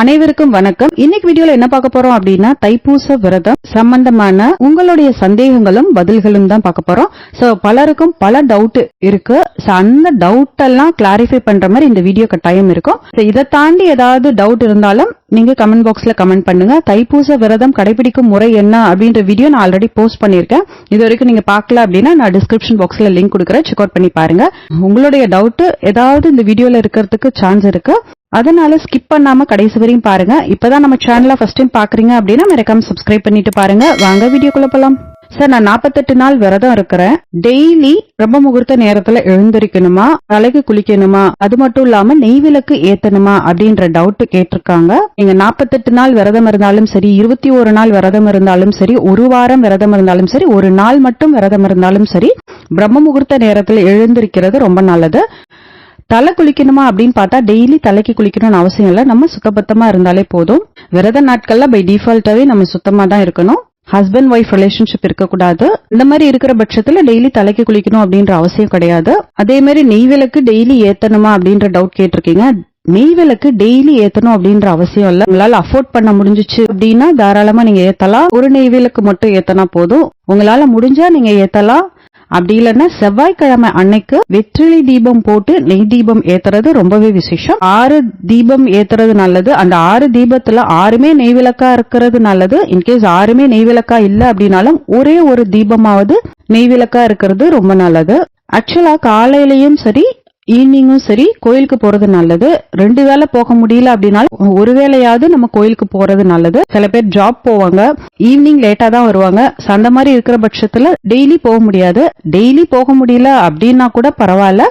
அனைவருக்கும் வணக்கம். இன்னைக்கு வீடியோல என்ன பார்க்க போறோம் அப்படின்னா தைப்பூச விரதம் சம்பந்தமான உங்களுடைய சந்தேகங்களும் பதில்களும் தான் பார்க்க போறோம். சோ பலருக்கும் பல டவுட் இருக்கு. சோ அந்த டவுட் எல்லாம் கிளாரிஃபை பண்ற மாதிரி இந்த வீடியோ கட்டாயம் இருக்கும். இதை தாண்டி ஏதாவது டவுட் இருந்தாலும் நீங்க கமெண்ட் பாக்ஸ்ல கமெண்ட் பண்ணுங்க. தைப்பூச விரதம் கடைபிடிக்கும் முறை என்ன அப்படின்ற வீடியோ நான் ஆல்ரெடி போஸ்ட் பண்ணிருக்கேன் இது வரைக்கும் நீங்க பார்க்கல அப்படின்னா நான் டிஸ்கிரிப்ஷன் பாக்ஸ்ல லிங்க் கொடுக்குறேன். செக் அவுட் பண்ணி பாருங்க. உங்களுடைய டவுட் ஏதாவது இந்த வீடியோல இருக்கிறதுக்கு சான்ஸ் இருக்கு. அதனால ஸ்கிப் பண்ணாம கடைசி வரையும் பாருங்க. இப்பதான் நம்ம சேனலை ஃபர்ஸ்ட் டைம் பாக்குறீங்க அப்படின்னா மறக்காம சப்ஸ்கிரைப் பண்ணிட்டு பாருங்க. வாங்க வீடியோக்குள்ள போலாம். சார் நான் 48 நாள் விரதம் இருக்கிறேன். டெய்லி ரொம்ப முகூர்த்த நேரத்துல எழுந்திருக்கணுமா? தலைக்கு குளிக்கணுமா? அது மட்டும் இல்லாம நெய் விளக்கு ஏத்தணுமா? அப்படின்ற டவுட் கேட்டிருக்காங்க. நீங்க 48 நாள் விரதம் இருந்தாலும் சரி இருபத்தி ஒரு நாள் விரதம் இருந்தாலும் சரி ஒரு வாரம் விரதம் இருந்தாலும் சரி ஒரு நாள் மட்டும் விரதம் இருந்தாலும் சரி பிரம்ம முகூர்த்த நேரத்துல எழுந்திருக்கிறது ரொம்ப நல்லது. தலை குளிக்கணுமா அப்படின்னு பார்த்தா டெய்லி தலைக்கு குளிக்கணும்னு அவசியம் இல்லை. நம்ம சுத்தபத்தமா இருந்தாலே போதும். விரத நாட்கள்ல பை டிஃபால்ட்டாவே நம்ம சுத்தமா தான் இருக்கணும். ஹஸ்பண்ட் ஒய்ஃப் ரிலேஷன்ஷிப் இருக்கக்கூடாது. இந்த மாதிரி இருக்கிற பட்சத்துல டெய்லி தலைக்கு குளிக்கணும் அப்படின்ற அவசியம் கிடையாது. அதே மாதிரி நெய் விளக்கு டெய்லி ஏத்தணுமா அப்படின்ற டவுட் கேட்டிருக்கீங்க. நெய் விளக்கு டெய்லி ஏத்தணும் அப்படின்ற அவசியம் இல்ல. உங்களால அஃபோர்ட் பண்ண முடிஞ்சுச்சு அப்படின்னா தாராளமா நீங்க ஏத்தலாம். ஒரு நெய் விளக்கு மட்டும் ஏத்தனா போதும். உங்களால முடிஞ்சா நீங்க ஏத்தலாம். அப்படி இல்லைன்னா செவ்வாய்க்கிழமை அன்னைக்கு வெற்றிலை தீபம் போட்டு நெய் தீபம் ஏத்துறது ரொம்பவே விசேஷம். ஆறு தீபம் ஏத்துறது நல்லது. அந்த ஆறு தீபத்துல ஆறுமே நெய் விளக்கா இருக்கிறது நல்லது. இன்கேஸ் ஆறுமே நெய் விளக்கா இல்ல அப்படின்னாலும் ஒரே ஒரு தீபமாவது நெய் விளக்கா இருக்கிறது ரொம்ப நல்லது. ஆக்சுவலா காலையிலயும் சரி ஈவினிங்கும் சரி கோயிலுக்கு போறது நல்லது. ரெண்டு வேலை போக முடியல அப்படின்னா ஒரு வேளையாவது நம்ம கோயிலுக்கு போறது நல்லது. சில பேர் ஜாப் போவாங்க. ஈவினிங் லேட்டா தான் வருவாங்க. அந்த மாதிரி இருக்கிற பட்சத்துல டெய்லி போக முடியாது. டெய்லி போக முடியல அப்படின்னா கூட பரவாயில்ல.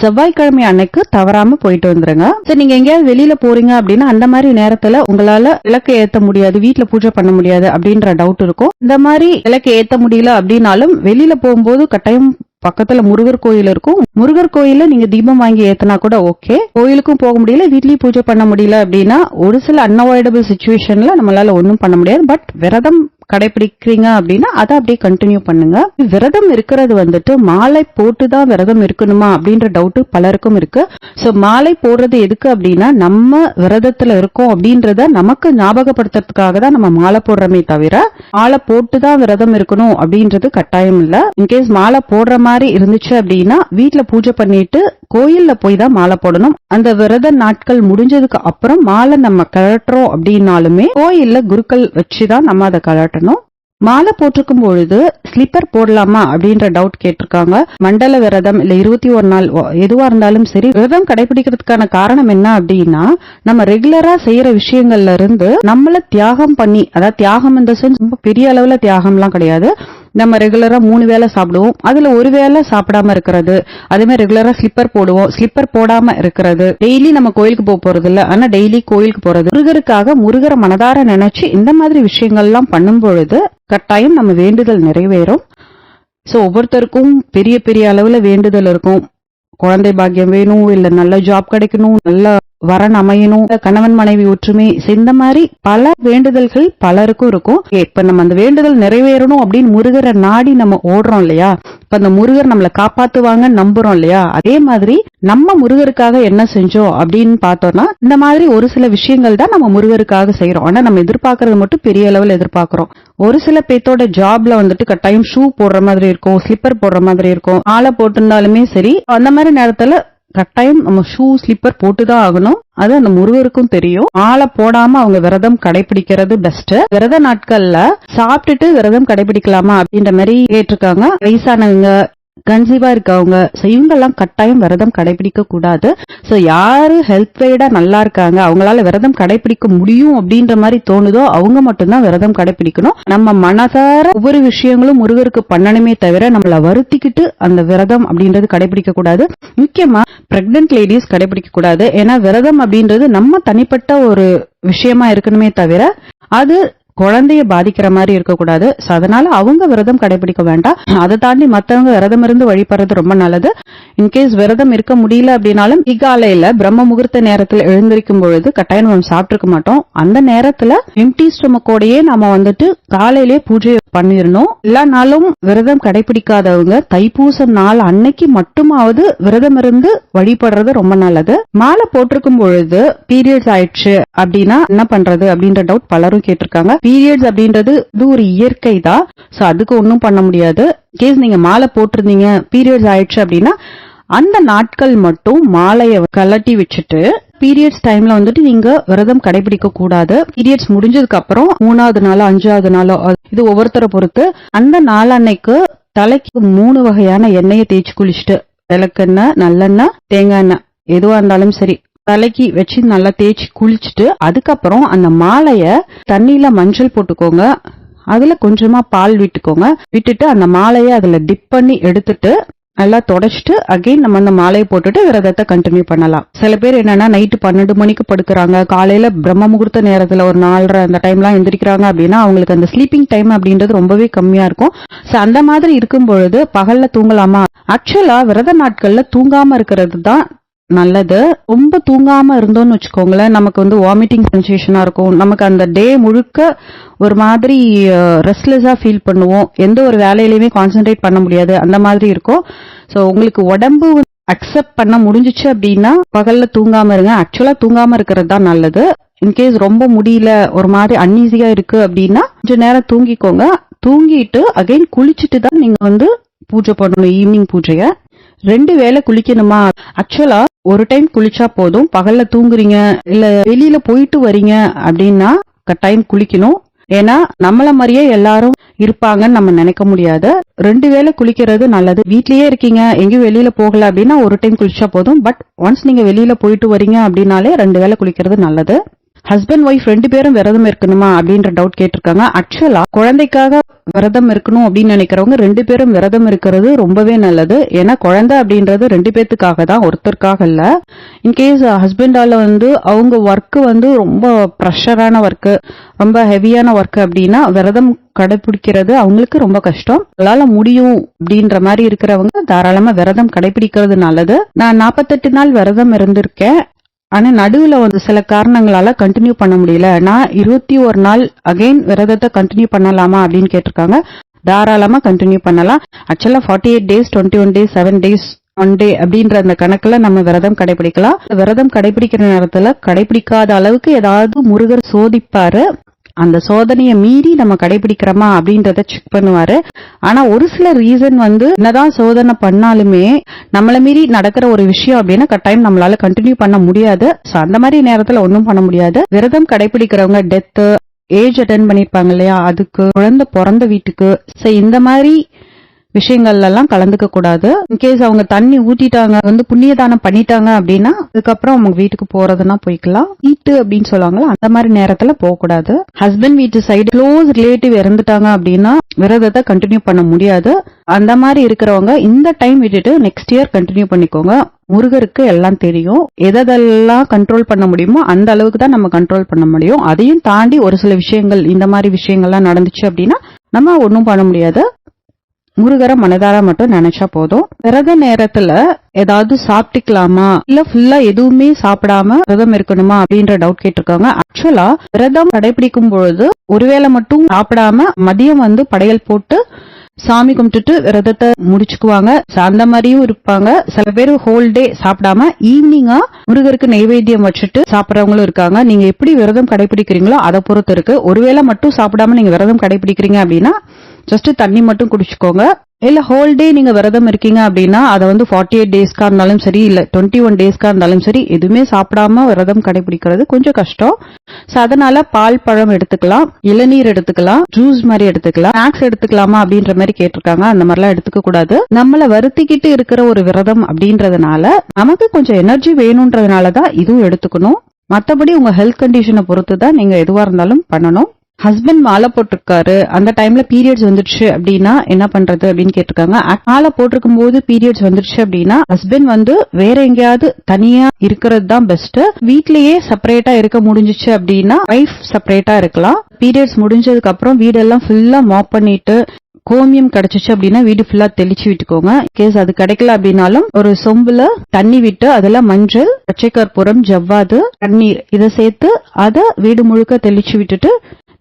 செவ்வாய்க்கிழமை அன்னைக்கு தவறாம போயிட்டு வந்துருங்க. சரி நீங்க எங்கேயாவது வெளியில போறீங்க அப்படின்னா அந்த மாதிரி நேரத்துல உங்களால விளக்கு ஏத்த முடியாது வீட்டுல பூஜை பண்ண முடியாது அப்படின்ற டவுட் இருக்கும். இந்த மாதிரி விளக்கு ஏத்த முடியல அப்படின்னாலும் வெளியில போகும்போது கட்டாயம் பக்கத்துல முருகர் கோயில் இருக்கும். முருகர் கோயில்ல நீங்க தீபம் வாங்கி ஏத்தனா கூட ஓகே கோயிலுக்கும் போக முடியல வீட்லயும் பூஜை பண்ண முடியல அப்படின்னா ஒரு சில அன்அவாய்டபிள் சுச்சுவேஷன்ல நம்மளால ஒன்னும் பண்ண முடியாது. பட் விரதம் கடைபிடிக்கிறீங்க அப்படின்னா அதை அப்படியே கண்டினியூ பண்ணுங்க. விரதம் இருக்கிறது வந்துட்டு மாலை போட்டு தான் விரதம் இருக்கணுமா அப்படின்ற டவுட்டு பலருக்கும் இருக்கு. ஸோ மாலை போடுறது எதுக்கு அப்படின்னா நம்ம விரதத்துல இருக்கோம் அப்படின்றத நமக்கு ஞாபகப்படுத்துறதுக்காக தான் நம்ம மாலை போடுறோமே தவிர மாலை போட்டு தான் விரதம் இருக்கணும் அப்படின்றது கட்டாயம் இல்லை. இன்கேஸ் மாலை போடுற மாதிரி இருந்துச்சு அப்படின்னா வீட்டுல பூஜை பண்ணிட்டு கோயில்ல போய் தான் மாலை போடணும். அந்த விரத நாட்கள் முடிஞ்சதுக்கு அப்புறம் மாலை நம்ம கழட்டுறோம் அப்படின்னாலுமே கோயில்ல குருக்கள் வச்சுதான் நம்ம அதை காட்டணும். மாலை போட்டிருக்கும் பொழுது ஸ்லிப்பர் போடலாமா அப்படின்ற டவுட் கேட்டிருக்காங்க. மண்டல விரதம் இல்ல இருபத்தி ஒரு நாள் எதுவா இருந்தாலும் சரி விரதம் கடைபிடிக்கிறதுக்கான காரணம் என்ன அப்படின்னா நம்ம ரெகுலரா செய்யற விஷயங்கள்ல இருந்து நம்மள தியாகம் பண்ணி அதாவது தியாகம் இந்த சென்ஸ் ரொம்ப பெரிய அளவுல தியாகம்லாம் கிடையாது. நம்ம ரெகுலரா மூணு வேளை சாப்பிடுவோம். அதுல ஒரு வேளை சாப்பிடாம இருக்கிறது. அதே மாதிரி ரெகுலரா ஸ்லிப்பர் போடுவோம். ஸ்லிப்பர் போடாம இருக்கிறது. டெய்லி நம்ம கோயிலுக்கு போக போறது இல்ல. ஆனா டெய்லி கோயிலுக்கு போறது. முருகருக்காக முருகரை மனதார நினைச்சு இந்த மாதிரி விஷயங்கள்லாம் பண்ணும் பொழுது கட்டாயம் நம்ம வேண்டுதல் நிறைவேறும். சோ ஒவ்வொருத்தருக்கும் பெரிய பெரிய அளவுல வேண்டுதல் இருக்கும். குழந்தை பாக்கியம் வேணும் இல்ல நல்ல ஜாப் கிடைக்கணும் நல்ல வரன் அமையணும். கணவன் மனைவி ஒற்றுமை. இந்த மாதிரி பல வேண்டுதல்கள் பலருக்கும் இருக்கும். இப்ப நம்ம அந்த வேண்டுதல் நிறைவேறணும் அப்படின்னு முருகரை நாடி நம்ம ஓடுறோம் இல்லையா? இப்ப அந்த முருகர் நம்மளை காப்பாத்துவாங்கன்னு நம்புறோம் இல்லையா? அதே மாதிரி நம்ம முருகருக்காக என்ன செஞ்சோம் அப்படின்னு பார்த்தோம்னா இந்த மாதிரி ஒரு சில விஷயங்கள் தான் நம்ம முருகருக்காக செய்யறோம் ஆனா நம்ம எதிர்பார்க்கறது மட்டும் பெரிய அளவில் எதிர்பார்க்கறோம். ஒரு சில பேத்தோட ஜாப்ல வந்துட்டு கட்டாயம் ஷூ போடுற மாதிரி இருக்கும் ஸ்லிப்பர் போடுற மாதிரி இருக்கும் ஆளை போட்டிருந்தாலுமே சரி அந்த மாதிரி நேரத்துல கட்டாயம் நம்ம ஷூ ஸ்லிப்பர் போட்டுதான் ஆகணும். அது அந்த முருகருக்கும் தெரியும். ஆளை போடாம அவங்க விரதம் கடைபிடிக்கிறது பெஸ்ட் விரத நாட்கள்ல சாப்பிட்டுட்டு விரதம் கடைபிடிக்கலாமா அப்படின்ற மாதிரி கேட்டிருக்காங்க. வயசானவங்க கன்சீவா இருக்கவங்க ஸோ இவங்கெல்லாம் கட்டாயம் விரதம் கடைபிடிக்க கூடாது. ஸோ யாரு ஹெல்த் வைடா நல்லா இருக்காங்க அவங்களால விரதம் கடைபிடிக்க முடியும் அப்படின்ற மாதிரி தோணுதோ அவங்க மட்டும்தான் விரதம் கடைபிடிக்கணும். நம்ம மனசார ஒவ்வொரு விஷயங்களும் முருகருக்கு பண்ணணுமே தவிர நம்மளை வருத்திக்கிட்டு அந்த விரதம் அப்படின்றது கடைபிடிக்க கூடாது. முக்கியமா பிரெக்னென்ட் லேடிஸ் கடைபிடிக்க கூடாது. ஏன்னா விரதம் அப்படின்றது நம்ம தனிப்பட்ட ஒரு விஷயமா இருக்கணுமே தவிர அது குழந்தைய பாதிக்கிற மாதிரி இருக்கக்கூடாது. So, அதனால அவங்க விரதம் கடைபிடிக்க வேண்டாம். அதை தாண்டி மத்தவங்க விரதம் இருந்து வழிபடுறது ரொம்ப நல்லது. இன்கேஸ் விரதம் இருக்க முடியல அப்படின்னாலும் இகாலையில பிரம்ம முகூர்த்த நேரத்துல எழுந்திருக்கும் பொழுது கட்டாயம் நம்ம சாப்பிட்டுருக்க மாட்டோம். அந்த நேரத்துல எம்டி ஸ்டொமக்கோடயே நாம வந்துட்டு காலையிலேயே பூஜை பண்ணிடணும் எல்லா நாளும் விரதம் கடைபிடிக்காதவங்க தைப்பூச நாள் அன்னைக்கு மட்டுமாவது விரதம் இருந்து வழிபடுறது ரொம்ப நல்லது. மாலை போட்டிருக்கும் பொழுது பீரியட்ஸ் ஆயிடுச்சு அப்படின்னா என்ன பண்றது அப்படின்ற டவுட் பலரும் கேட்டிருக்காங்க. பீரியட்ஸ் அப்படின்றது இது ஒரு இயற்கை தான். ஸோ அதுக்கு ஒன்றும் பண்ண முடியாது. கேஸ் நீங்க மாலை போட்டிருந்தீங்க பீரியட்ஸ் ஆயிடுச்சு அப்படின்னா அந்த நாட்கள் மட்டும் மாலையை கலட்டி வச்சுட்டு பீரியட்ஸ் டைம்ல வந்துட்டு நீங்க விரதம் கடைபிடிக்க கூடாது. பீரியட்ஸ் முடிஞ்சதுக்கு அப்புறம் மூணாவது நாளோ அஞ்சாவது நாளோ இது ஒவ்வொருத்தரை பொறுத்து அந்த நாளன்னைக்கு தலைக்கு மூணு வகையான எண்ணெயை தேய்ச்சி குளிச்சுட்டு விளக்கெண்ணெய் நல்லெண்ணெய் தேங்காய் எண்ணெய் எதுவா இருந்தாலும் சரி தலைக்கு வச்சு நல்லா தேய்ச்சி குளிச்சுட்டு அதுக்கப்புறம் அந்த மாலையை தண்ணியில மஞ்சள் போட்டுக்கோங்க. அதுல கொஞ்சமா பால் விட்டுக்கோங்க. விட்டுட்டு அந்த மாலையை அதுல டிப் பண்ணி எடுத்துட்டு நல்லா தொடச்சிட்டு அகைன் நம்ம அந்த மாலையை போட்டுட்டு விரதத்தை கண்டினியூ பண்ணலாம். சில பேர் என்னன்னா நைட்டு பன்னெண்டு மணிக்கு படுக்கிறாங்க. காலையில பிரம்ம முகூர்த்த நேரத்துல ஒரு நாலரை அந்த டைம்லாம் எந்திரிக்கிறாங்க அப்படின்னா அவங்களுக்கு அந்த ஸ்லீப்பிங் டைம் அப்படின்றது ரொம்பவே கம்மியா இருக்கும். சோ அந்த மாதிரி இருக்கும் பொழுது பகல்ல தூங்கலாமா? ஆக்சுவலா விரத நாட்கள்ல தூங்காம இருக்கிறது தான் நல்லது. ரொம்ப தூங்காம இருந்தோம்னு வச்சுக்கோங்களேன் நமக்கு வந்து வாமிட்டிங் சென்சேஷனா இருக்கும். நமக்கு அந்த டே முழுக்க ஒரு மாதிரி ரெஸ்ட்லெஸ்ஸா ஃபீல் பண்ணுவோம். எந்த ஒரு வேலையிலயுமே கான்சென்ட்ரேட் பண்ண முடியாது. அந்த மாதிரி இருக்கும். சோ உங்களுக்கு உடம்பு அக்செப்ட் பண்ண முடிஞ்சிச்சு அப்படின்னா பகல்ல தூங்காம இருங்க. ஆக்சுவலா தூங்காம இருக்கிறது தான் நல்லது. இன்கேஸ் ரொம்ப முடியல ஒரு மாதிரி அன்ஈஸியா இருக்கு அப்படின்னா கொஞ்சம் நேரம் தூங்கிக்கோங்க. தூங்கிட்டு அகைன் குளிச்சுட்டு தான் நீங்க வந்து பூஜை பண்ணணும் ஈவினிங் பூஜைய. ரெண்டு வேளை குளிக்கணுமா? ஆக்சுவலா ஒரு டைம் குளிச்சா போதும். பகல்ல தூங்குறீங்க. இல்ல வெளியில போயிட்டு வரீங்க அப்படின்னா கட்டாயம் குளிக்கணும். ஏன்னா நம்மள மாதிரியே எல்லாரும் இருப்பாங்கன்னு நம்ம நினைக்க முடியாது. ரெண்டு வேளை குளிக்கிறது நல்லது. வீட்லயே இருக்கீங்க. எங்கேயும் வெளியில போகல அப்படின்னா ஒரு டைம் குளிச்சா போதும். பட் ஒன்ஸ் நீங்க வெளியில போயிட்டு வரீங்க அப்படின்னாலே ரெண்டு வேளை குளிக்கிறது நல்லது. ஹஸ்பண்ட் ஒய்ஃப் ரெண்டு பேரும் விரதம் இருக்கணுமா அப்படின்ற டவுட் கேட்டிருக்காங்க. ஆக்சுவலா குழந்தைக்காக விரதம் இருக்கணும் அப்படின்னு நினைக்கிறவங்க ரெண்டு பேரும் விரதம் இருக்கிறது ரொம்பவே நல்லது. ஏன்னா குழந்தை அப்படின்றது ரெண்டு பேத்துக்காக தான் ஒருத்தருக்காக இல்ல. இன்கேஸ் ஹஸ்பண்டால வந்து அவங்க ஒர்க் வந்து ரொம்ப ப்ரெஷரான ஒர்க் ரொம்ப ஹெவியான ஒர்க் அப்படின்னா விரதம் கடைபிடிக்கிறது அவங்களுக்கு ரொம்ப கஷ்டம். உங்களால முடியும் அப்படின்ற மாதிரி இருக்கிறவங்க தாராளமா விரதம் கடைபிடிக்கிறது நல்லது. நான் நாற்பத்தெட்டு நாள் விரதம் இருந்திருக்கேன். ஆனா நடுவுல வந்து சில காரணங்களால கண்டினியூ பண்ண முடியல. நான் இருபத்தி ஒரு நாள் அகைன் விரதத்தை கண்டினியூ பண்ணலாமா அப்படின்னு கேட்டிருக்காங்க. தாராளமா கண்டினியூ பண்ணலாம். ஆக்சுவலா forty eight days twenty one days seven days one day அப்படின்ற அந்த கணக்குல நம்ம விரதம் கடைபிடிக்கலாம். விரதம் கடைபிடிக்கிற நேரத்துல கடைபிடிக்காத அளவுக்கு ஏதாவது முருகர் சோதிப்பாரு. அந்த சோதனையை மீறி நம்ம கடைபிடிக்கிறோமா அப்படின்றத செக் பண்ணுவாரு. ஆனா ஒரு சில ரீசன் வந்து என்னதான் சோதனை பண்ணாலுமே நம்மளை மீறி நடக்கிற ஒரு விஷயம் அப்படின்னா கட்டாயம் நம்மளால கண்டினியூ பண்ண முடியாது. சோ அந்த மாதிரி நேரத்துல ஒன்றும் பண்ண முடியாது. விரதம் கடைபிடிக்கிறவங்க டெத்து ஏஜ் அட்டன் பண்ணிருப்பாங்க இல்லையா? அதுக்கு குழந்தை பிறந்த வீட்டுக்கு. சோ இந்த மாதிரி விஷயங்கள்லாம் கலந்துக்க கூடாது. இன்கேஸ் அவங்க தண்ணி ஊட்டிட்டாங்க வந்து புண்ணிய தானம் பண்ணிட்டாங்க அப்படின்னா அதுக்கப்புறம் அவங்க வீட்டுக்கு போறதுன்னா போய்க்கலாம். ஹீட்டு அப்படின்னு சொல்லுவாங்கல்ல அந்த மாதிரி நேரத்துல போக கூடாது ஹஸ்பண்ட் வீட்டு சைடு க்ளோஸ் ரிலேட்டிவ் இறந்துட்டாங்க அப்படின்னா விரதத்தை கண்டினியூ பண்ண முடியாது. அந்த மாதிரி இருக்கிறவங்க இந்த டைம் விட்டுட்டு நெக்ஸ்ட் இயர் கண்டினியூ பண்ணிக்கோங்க. முருகருக்கு எல்லாம் தெரியும். எதெல்லாம் கண்ட்ரோல் பண்ண முடியுமோ அந்த அளவுக்கு தான் நம்ம கண்ட்ரோல் பண்ண முடியும். அதையும் தாண்டி ஒரு சில விஷயங்கள் இந்த மாதிரி விஷயங்கள்லாம் நடந்துச்சு அப்படின்னா நம்ம ஒன்றும் பண்ண முடியாது. முருகரை மனதார மட்டும் நினைச்சா போதும். விரத நேரத்துல ஏதாவது சாப்பிட்டுக்கலாமா? இல்ல ஃபுல்லா எதுவுமே சாப்பிடாம விரதம் இருக்கணுமா அப்படின்ற டவுட் கேட்டிருக்காங்க. ஆக்சுவலா விரதம் கடைபிடிக்கும் பொழுது ஒருவேளை மட்டும் சாப்பிடாம மதியம் வந்து படையல் போட்டு சாமி கும்பிட்டுட்டு விரதத்தை முடிச்சுக்குவாங்க. அந்த மாதிரியும் இருப்பாங்க. சில பேர் ஹோல் டே சாப்பிடாம ஈவினிங்கா முருகருக்கு நைவேத்தியம் வச்சுட்டு சாப்பிடறவங்களும் இருக்காங்க. நீங்க எப்படி விரதம் கடைபிடிக்கிறீங்களோ அதை பொறுத்து இருக்கு. ஒருவேளை மட்டும் சாப்பிடாம நீங்க விரதம் கடைபிடிக்கிறீங்க அப்படின்னா ஜஸ்ட் தண்ணி மட்டும் குடிச்சுக்கோங்க. இல்ல ஹோல் டே நீங்க விரதம் இருக்கீங்க அப்படின்னா அதை வந்து ஃபார்ட்டி எயிட் டேஸ்க்கா இருந்தாலும் சரி இல்ல டுவெண்ட்டி ஒன் டேஸ்க்கா இருந்தாலும் சரி எதுவுமே சாப்பிடாம விரதம் கடைபிடிக்கிறது கொஞ்சம் கஷ்டம். சோ அதனால பால் பழம் எடுத்துக்கலாம் இளநீர் எடுத்துக்கலாம் ஜூஸ் மாதிரி எடுத்துக்கலாம் ஸ்நாக்ஸ் எடுத்துக்கலாமா அப்படின்ற மாதிரி கேட்டிருக்காங்க. அந்த மாதிரிலாம் எடுத்துக்க கூடாது. நம்மள வருத்திக்கிட்டு இருக்கிற ஒரு விரதம் அப்படின்றதுனால நமக்கு கொஞ்சம் எனர்ஜி வேணும்ன்றதுனால தான் இதுவும் எடுத்துக்கணும். மற்றபடி உங்க ஹெல்த் கண்டிஷனை பொறுத்து தான் நீங்க எதுவா இருந்தாலும் பண்ணணும். ஹஸ்பண்ட் மாலை போட்டிருக்காரு. அந்த டைம்ல பீரியட்ஸ் வந்துடுச்சு அப்படின்னா என்ன பண்றது அப்படின்னு கேட்டிருக்காங்க. மாலை போட்டிருக்கும் போது பீரியட்ஸ் வந்துடுச்சு அப்படின்னா ஹஸ்பண்ட் வந்து வேற எங்கேயாவது தனியா இருக்கிறது தான் பெஸ்ட் வீட்லயே செப்பரேட்டா இருக்க முடிஞ்சுச்சு அப்படின்னா ஒய்ஃப் செப்பரேட்டா இருக்கலாம். பீரியட்ஸ் முடிஞ்சதுக்கு அப்புறம் வீடெல்லாம் ஃபுல்லா மாப் பண்ணிட்டு கோமியம் கிடைச்சிச்சு அப்படின்னா வீடு ஃபுல்லா தெளிச்சு விட்டுக்கோங்க. கேஸ் அது கிடைக்கல அப்படின்னாலும் ஒரு சொம்புல தண்ணி விட்டு அதுல மஞ்சள் பச்சை கற்பூரம் ஜவ்வாது தண்ணீர் இதை சேர்த்து அதை வீடு முழுக்க தெளிச்சு விட்டுட்டு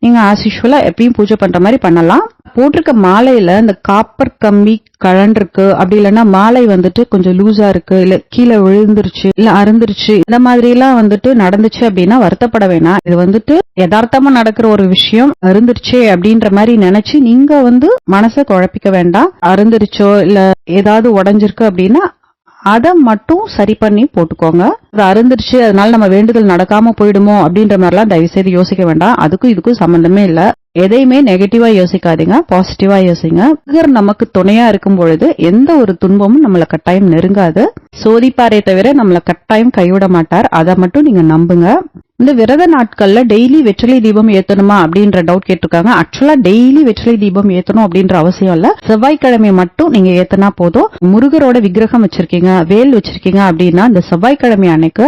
நீங்க ஆஸ் யூஷுவலாக எப்பயும் பூஜை பண்ற மாதிரி பண்ணலாம். போட்டிருக்க மாலையில இந்த காப்பர் கம்பி கழண்டிருக்கு அப்படி இல்லைன்னா மாலை வந்துட்டு கொஞ்சம் லூசா இருக்கு. இல்ல கீழே விழுந்துருச்சு இல்ல அருந்துருச்சு இந்த மாதிரி எல்லாம் வந்துட்டு நடந்துச்சு அப்படின்னா வருத்தப்பட வேணாம். இது வந்துட்டு யதார்த்தமா நடக்கிற ஒரு விஷயம். அருந்துருச்சே அப்படின்ற மாதிரி நினைச்சு நீங்க வந்து மனசை குழப்பிக்க வேண்டாம். அருந்துருச்சோ இல்ல ஏதாவது உடஞ்சிருக்கு அப்படின்னா அதை மட்டும் சரி பண்ணி போட்டுக்கோங்க. அது அருந்துருச்சு அதனால நம்ம வேண்டுதல் நடக்காம போயிடுமோ அப்படின்ற மாதிரிலாம் தயவு செய்து யோசிக்க வேண்டாம். அதுக்கும் இதுக்கும் சம்பந்தமே இல்ல. எதையுமே நெகட்டிவா யோசிக்காதீங்க பாசிட்டிவா யோசிங்க. முருகர் நமக்கு துணையா இருக்கும் பொழுது எந்த ஒரு துன்பமும் நம்மள கட்டாயம் நெருங்காது. சோதிப்பாரே தவிர நம்மள கட்டாயம் கைவிட மாட்டார். அதை மட்டும் நீங்க நம்புங்க. இந்த விரத நாட்கள்ல டெய்லி வெற்றிலை தீபம் ஏத்தணுமா அப்படின்ற டவுட் கேட்டிருக்காங்க. ஆக்சுவலா டெய்லி வெற்றிலை தீபம் ஏத்தணும் அப்படின்ற அவசியம் இல்ல. செவ்வாய்க்கிழமை மட்டும் நீங்க ஏத்தனா போதும். முருகரோட விக்கிரகம் வச்சிருக்கீங்க வேல் வச்சிருக்கீங்க அப்படின்னா இந்த செவ்வாய்க்கிழமை அன்னைக்கு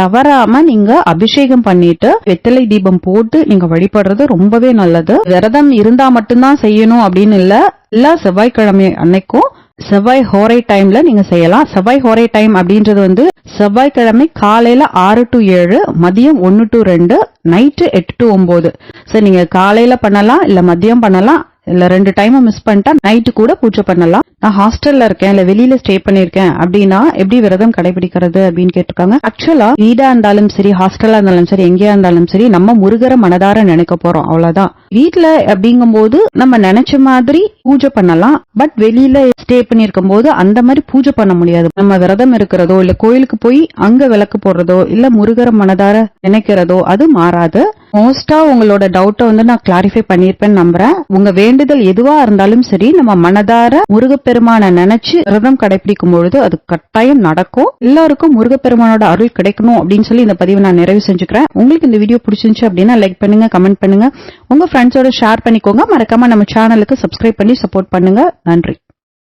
தவறாம நீங்க அபிஷேகம் பண்ணிட்டு வெற்றிலை தீபம் போட்டு நீங்க வழிபடுறது ரொம்பவே நல்லது. விரதம் இருந்தா மட்டும்தான் செய்யணும் அப்படின்னு இல்ல எல்லா செவ்வாய்க்கிழமை அன்னைக்கும் செவ்வாய் ஹோரை டைம்ல நீங்க செய்யலாம். செவ்வாய் ஹோரை டைம் அப்படின்றது வந்து செவ்வாய்க்கிழமை காலையில ஆறு டு ஏழு மதியம் ஒன்னு டு ரெண்டு நைட்டு எட்டு டு ஒன்பது சோ நீங்க காலையில பண்ணலாம் இல்ல மதியம் பண்ணலாம் இல்ல ரெண்டு டைம் மிஸ் பண்ணிட்டா நைட்டு கூட பூஜை பண்ணலாம். நான் ஹாஸ்டல்ல இருக்கேன் இல்ல வெளியில ஸ்டே பண்ணிருக்கேன் அப்படின்னா எப்படி விரதம் கடைபிடிக்கிறது அப்படின்னு கேட்டிருக்காங்க. ஆக்சுவலா வீடா இருந்தாலும் சரி ஹாஸ்டலா இருந்தாலும் சரி எங்கேயா இருந்தாலும் சரி நம்ம முருகரை மனதார நினைக்க போறோம் அவ்வளவுதான். வீட்ல அப்படிங்கும்போது நம்ம நினைச்ச மாதிரி பூஜை பண்ணலாம். பட் வெளியில ஸ்டே பண்ணிருக்கும் போது அந்த மாதிரி பூஜை பண்ண முடியாது. நம்ம விரதம் இருக்கிறதோ இல்ல கோயிலுக்கு போய் அங்க விளக்கு போடுறதோ இல்ல முருகரை மனதார நினைக்கிறதோ அது மாறாது. மோஸ்டா உங்களோட டவுட்டை வந்து நான் கிளாரிஃபை பண்ணிருப்பேன்னு நம்புறேன். உங்க வேண்டுதல் எதுவா இருந்தாலும் சரி நம்ம மனதார முருகப்பெருமான நினைச்சு விரதம் கடைபிடிக்கும் பொழுது அது கட்டாயம் நடக்கும். எல்லாருக்கும் முருகப்பெருமானோட அருள் கிடைக்கணும் அப்படின்னு சொல்லி இந்த பதிவை நான் நிறைவு செஞ்சுக்கிறேன். உங்களுக்கு இந்த வீடியோ பிடிச்சிருந்துச்சு அப்படின்னா லைக் பண்ணுங்க கமெண்ட் பண்ணுங்க. உங்க ஃப்ரெண்ட்ஸோட ஷேர் பண்ணிக்கோங்க. மறக்காம நம்ம சேனலுக்கு சப்ஸ்கிரைப் பண்ணி சப்போர்ட் பண்ணுங்க. நன்றி.